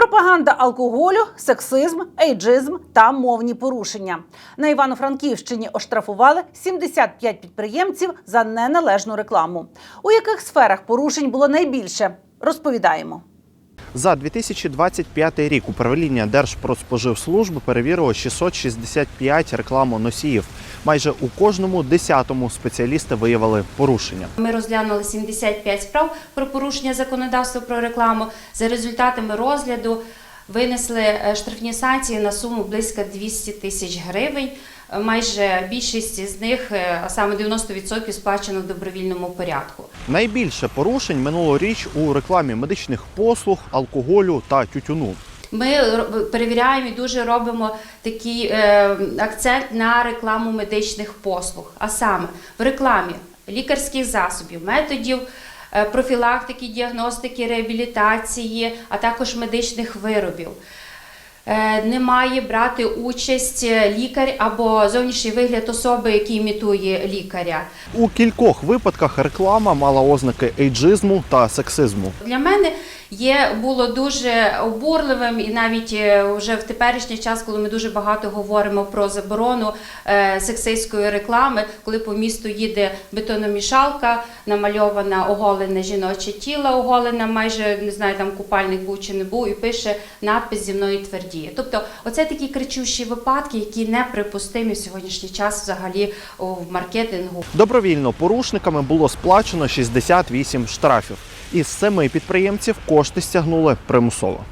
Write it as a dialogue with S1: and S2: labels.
S1: Пропаганда алкоголю, сексизм, ейджизм та мовні порушення. На Івано-Франківщині оштрафували 75 підприємців за неналежну рекламу. У яких сферах порушень було найбільше? Розповідаємо.
S2: За 2025 рік управління Держпродспоживслужби перевірило 665 рекламоносіїв. Майже у кожному десятому спеціалісти виявили порушення.
S3: Ми розглянули 75 справ про порушення законодавства про рекламу. За результатами розгляду винесли е, штрафні санкції на суму близько 200 тисяч гривень. Е, Майже більшість з них, е, а саме 90% сплачено в добровільному порядку.
S2: Найбільше порушень минулоріч у рекламі медичних послуг, алкоголю та тютюну.
S3: Ми перевіряємо і дуже робимо такий акцент на рекламу медичних послуг. А саме в рекламі лікарських засобів, методів профілактики, діагностики, реабілітації, а також медичних виробів. Е, Не має брати участь лікар або зовнішній вигляд особи, який імітує лікаря.
S2: У кількох випадках реклама мала ознаки ейджизму та сексизму.
S3: Для мене є було дуже обурливим, і навіть е, вже в теперішній час, коли ми дуже багато говоримо про заборону е, сексистської реклами, коли по місту їде бетономішалка, намальована оголене жіноче тіло, оголена, майже не знаю, там купальник був чи не був, і пише надпис зі мною твердіє. Тобто, оце такі кричущі випадки, які неприпустимі в сьогоднішній час взагалі в маркетингу.
S2: Добровільно порушниками було сплачено 68 штрафів. Із семи підприємців кошти стягнули примусово.